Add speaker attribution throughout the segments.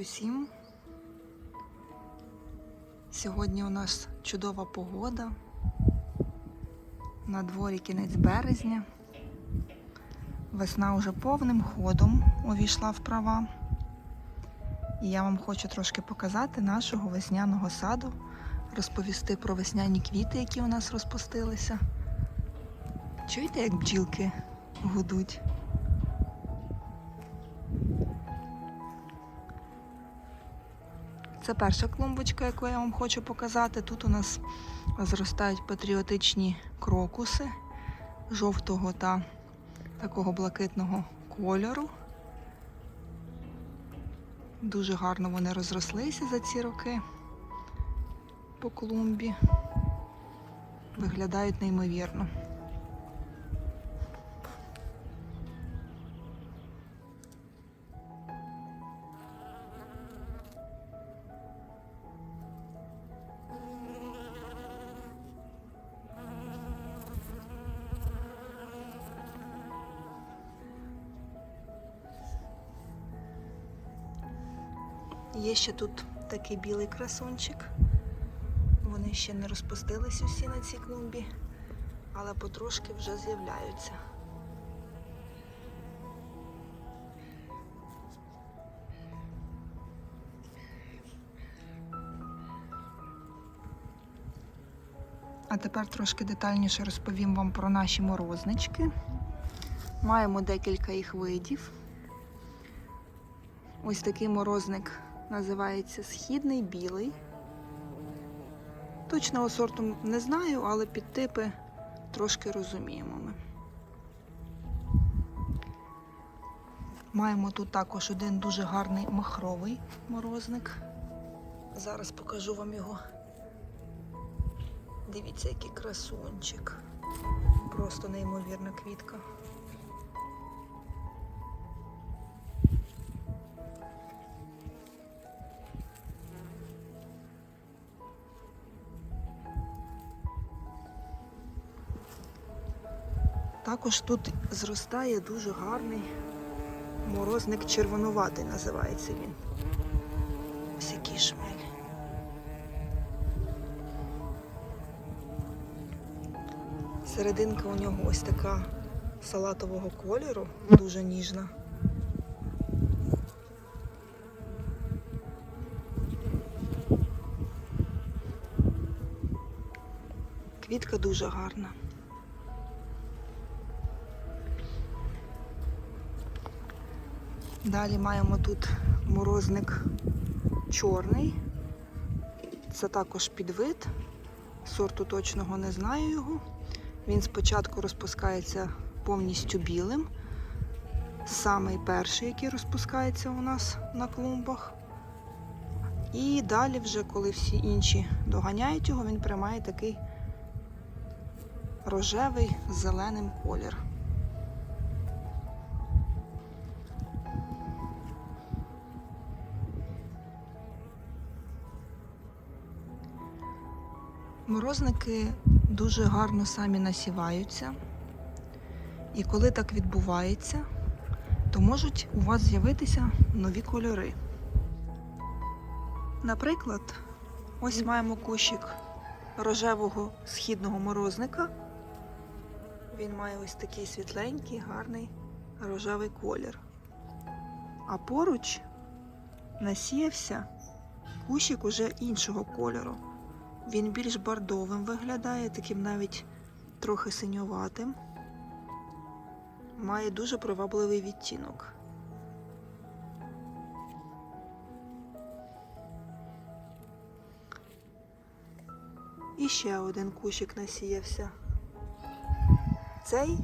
Speaker 1: Усім! Сьогодні у нас чудова погода. На дворі кінець березня. Весна уже повним ходом увійшла в права. І я вам хочу трошки показати нашого весняного саду, розповісти про весняні квіти, які у нас розпустилися. Чуєте, як бджілки гудуть? Це перша клумбочка, яку я вам хочу показати. Тут у нас зростають патріотичні крокуси жовтого та такого блакитного кольору. Дуже гарно вони розрослися за ці роки по клумбі. Виглядають неймовірно. Ще тут такий білий красунчик. Вони ще не розпустились усі на цій клумбі, але потрошки вже з'являються. А тепер трошки детальніше розповім вам про наші морознички. Маємо декілька їх видів. Ось такий морозник називається східний білий. Точного сорту не знаю, але підтипи трошки розуміємо ми. Маємо тут також один дуже гарний махровий морозник. Зараз покажу вам його. Дивіться, який красунчик. Просто неймовірна квітка. Також тут зростає дуже гарний морозник червонуватий, називається він. Ось який шмель. Серединка у нього ось така салатового кольору, дуже ніжна. Квітка дуже гарна. Далі маємо тут морозник чорний. Це також підвид. Сорту точного не знаю його. Він спочатку розпускається повністю білим. Самий перший, який розпускається у нас на клумбах. І далі, вже, коли всі інші доганяють його, він приймає такий рожевий зеленим колір. Морозники дуже гарно самі насіваються. І коли так відбувається, то можуть у вас з'явитися нові кольори. Наприклад, ось маємо кущик рожевого східного морозника. Він має ось такий світленький, гарний рожевий колір. А поруч насіявся кущик уже іншого кольору. Він більш бордовим виглядає, таким навіть трохи синюватим. Має дуже привабливий відтінок. І ще один кущик насіявся. Цей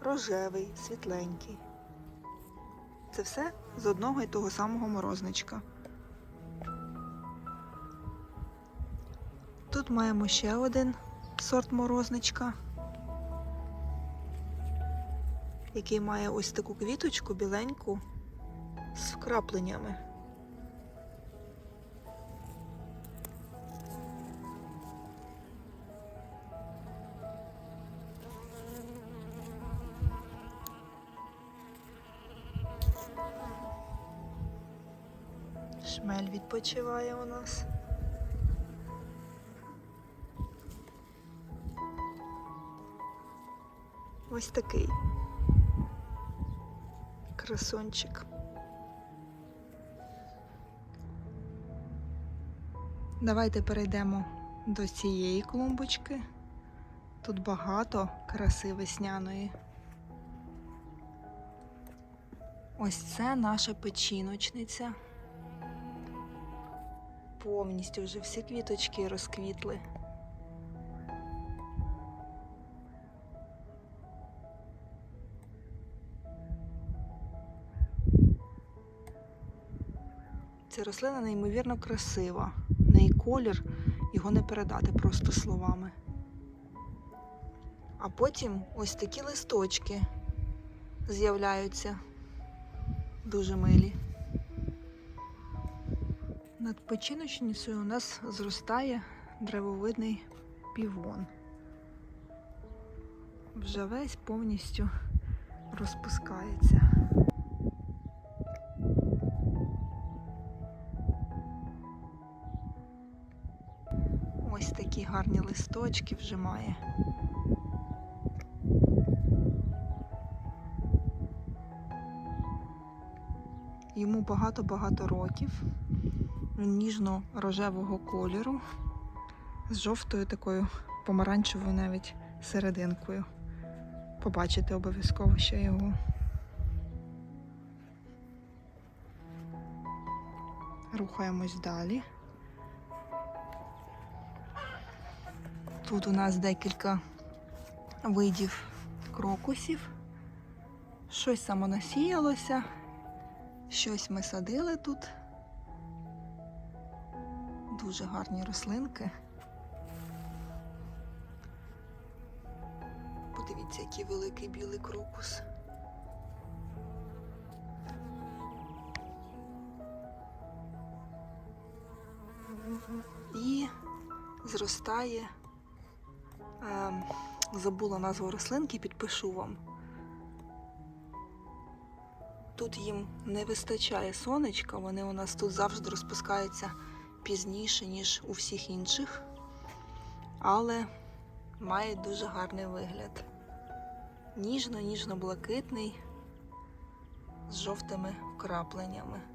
Speaker 1: рожевий, світленький. Це все з одного і того самого морозничка. Тут маємо ще один сорт морозничка, який має ось таку квіточку біленьку з вкрапленнями. Шмель відпочиває у нас. Ось такий красончик. Давайте перейдемо до цієї клумбочки. Тут багато краси весняної. Ось це наша печіночниця. Повністю вже всі квіточки розквітли. Ця рослина неймовірно красива. Неї колір, його не передати просто словами. А потім ось такі листочки з'являються дуже милі. Над печіночницею у нас зростає древовидний півон. Вже весь повністю розпускається. Гарні листочки вже має. Йому багато-багато років. Він ніжно-рожевого кольору з жовтою такою помаранчевою навіть серединкою. Побачите обов'язково ще його. Рухаємось далі. Тут у нас декілька видів крокусів. Щось самонасіялося, щось ми садили тут. Дуже гарні рослинки. Подивіться, який великий білий крокус. І зростає, забула назву рослинки, підпишу вам. Тут їм не вистачає сонечка, вони у нас тут завжди розпускаються пізніше, ніж у всіх інших, але має дуже гарний вигляд. Ніжно-ніжно-блакитний з жовтими вкрапленнями.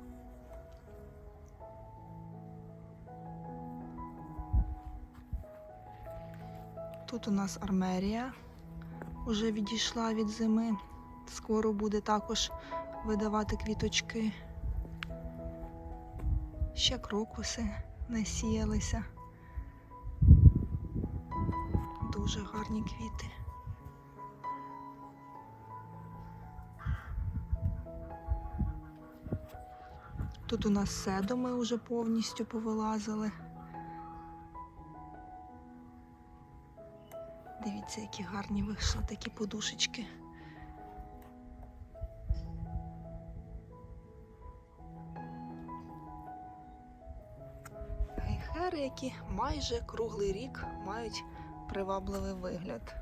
Speaker 1: Тут у нас армерія вже відійшла від зими. Скоро буде також видавати квіточки. Ще крокуси насіялися. Дуже гарні квіти. Тут у нас седоми вже повністю повилазили. Які гарні вийшли такі подушечки. Гейхери, які майже круглий рік мають привабливий вигляд.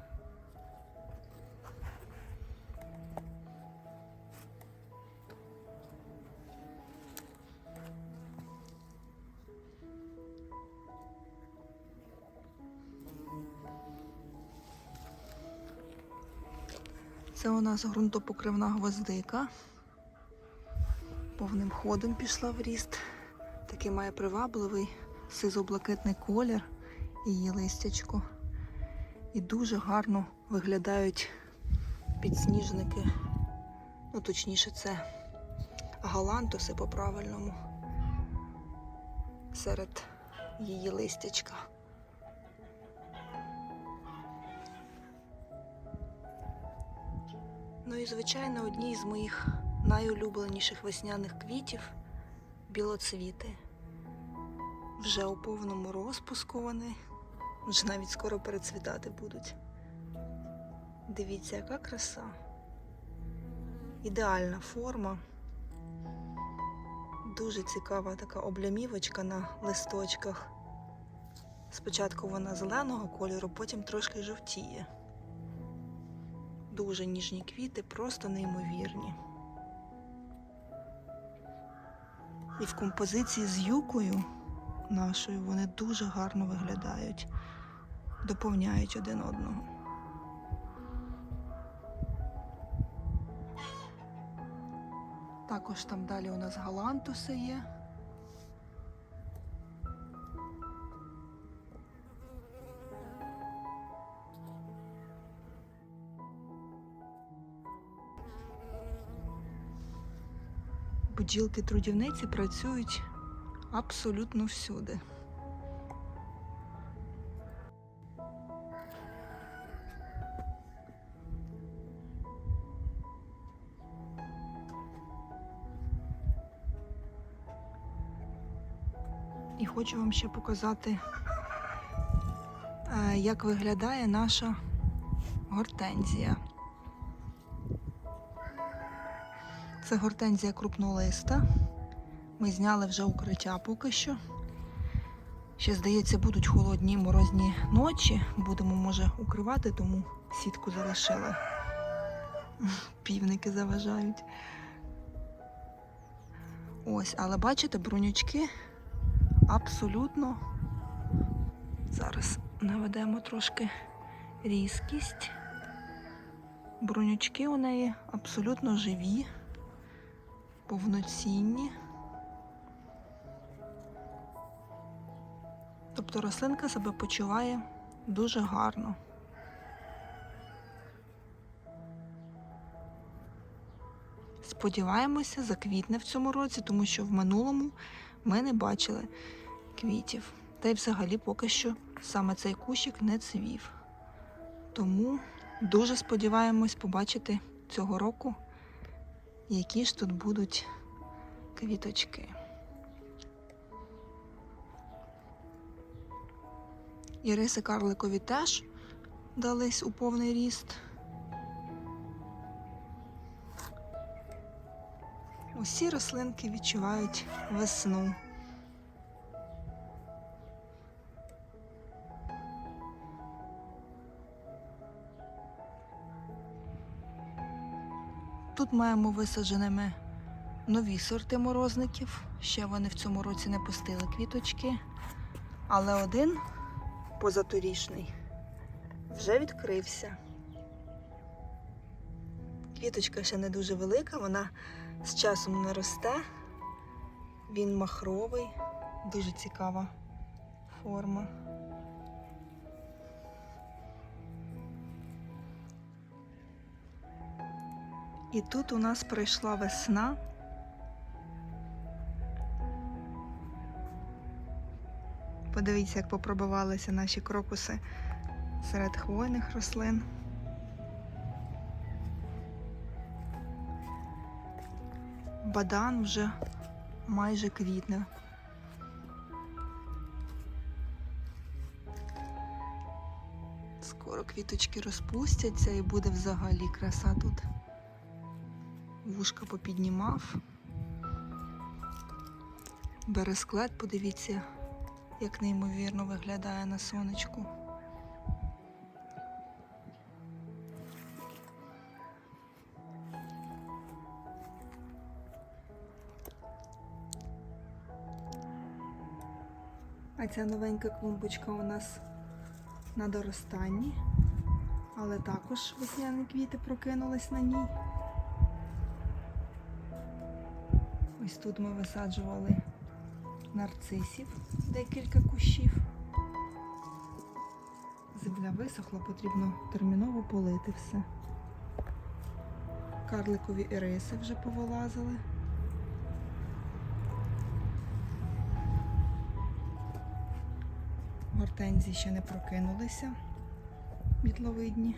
Speaker 1: Це у нас ґрунтопокривна гвоздика. Повним ходом пішла в ріст. Такий має привабливий сизо-блакитний колір її листячко. І дуже гарно виглядають підсніжники. Ну, точніше, це галантуси по-правильному серед її листячка. Ну і, звичайно, одні з моїх найулюбленіших весняних квітів білоцвіти. Вже у повному розпуску вони, вже навіть скоро перецвітати будуть. Дивіться, яка краса. Ідеальна форма. Дуже цікава така облямівочка на листочках. Спочатку вона зеленого кольору, потім трошки жовтіє. Дуже ніжні квіти, просто неймовірні. І в композиції з юкою нашою вони дуже гарно виглядають, доповняють один одного. Також там далі у нас галантуси є. Бджілки-трудівниці працюють абсолютно всюди. І хочу вам ще показати, е, як виглядає наша гортензія. Це гортензія крупнолиста. Ми зняли вже укриття поки що. Ще, здається, будуть холодні морозні ночі. Будемо, може, укривати, тому сітку залишили. Півники заважають. Ось, але бачите, бронючки абсолютно. Зараз наведемо трошки різкість. Бронючки у неї абсолютно живі, повноцінні. Тобто рослинка себе почуває дуже гарно. Сподіваємося, заквітне в цьому році, тому що в минулому ми не бачили квітів. Та й взагалі поки що саме цей кущик не цвів. Тому дуже сподіваємось побачити цього року, які ж тут будуть квіточки. Іриси карликові теж дались у повний ріст. Усі рослинки відчувають весну. Тут маємо висадженими нові сорти морозників. Ще вони в цьому році не пустили квіточки. Але один позаторішний вже відкрився. Квіточка ще не дуже велика, вона з часом не росте. Він махровий, дуже цікава форма. І тут у нас прийшла весна. Подивіться, як попробувалися наші крокуси серед хвойних рослин. Бадан вже майже квітне. Скоро квіточки розпустяться і буде взагалі краса тут. Вушка попіднімав. Бересклет, подивіться, як неймовірно виглядає на сонечку. А ця новенька клумбочка у нас на доростанні, але також весняні квіти прокинулись на ній. Ось тут ми висаджували нарцисів, декілька кущів. Земля висохла, потрібно терміново полити все. Карликові іриси вже повилазили. Гортензії ще не прокинулися, мітловидні.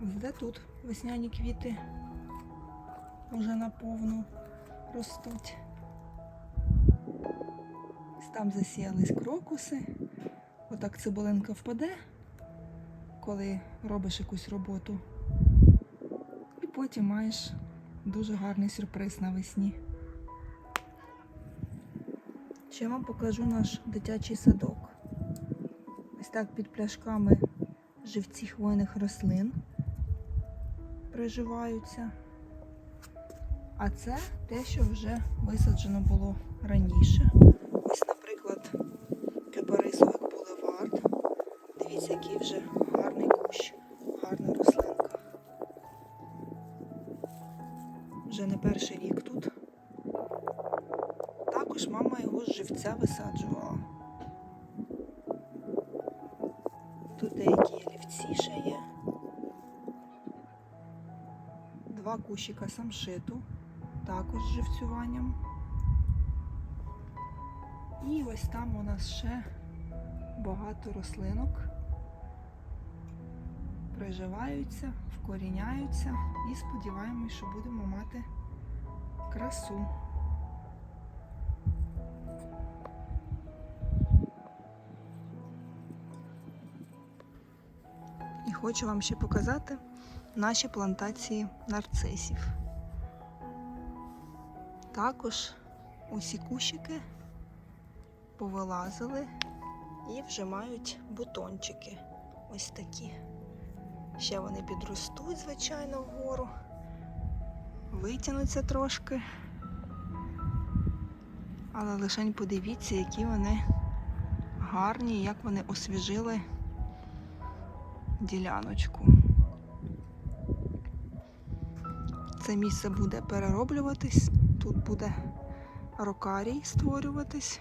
Speaker 1: Де тут весняні квіти вже наповну ростуть. Там засіялись крокуси. Отак цибулинка впаде, коли робиш якусь роботу. І потім маєш дуже гарний сюрприз навесні. Ще вам покажу наш дитячий садок. Ось так під пляшками живці хвойних рослин приживаються. А це те, що вже висаджено було раніше. Ось, наприклад, кипарисовик булевард. Дивіться, який вже гарний кущ, гарна рослинка. Вже не перший рік тут. Також мама його з живця висаджувала. Тут деякі олівці ще є. Два кущика самшиту, також з живцюванням. І ось там у нас ще багато рослинок приживаються, вкоріняються і сподіваємось, що будемо мати красу. І хочу вам ще показати наші плантації нарцисів. Також усі кущики повилазили і вже мають бутончики. Ось такі. Ще вони підростуть, звичайно, вгору, витягнуться трошки. Але лишень подивіться, які вони гарні, як вони освіжили діляночку. Це місце буде перероблюватись, тут буде рокарій створюватись.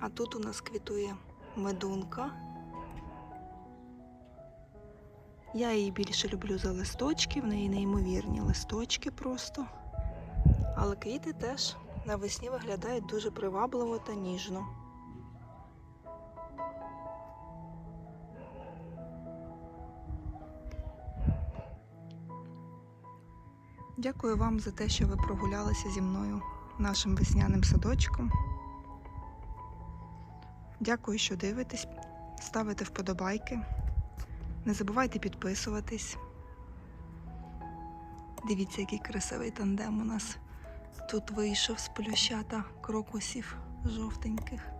Speaker 1: А тут у нас квітує медунка. Я її більше люблю за листочки, в неї неймовірні листочки просто. Але квіти теж навесні виглядають дуже привабливо та ніжно. Дякую вам за те, що ви прогулялися зі мною нашим весняним садочком. Дякую, що дивитесь, ставите вподобайки. Не забувайте підписуватись. Дивіться, який красивий тандем у нас тут вийшов з плюща та крокусів жовтеньких.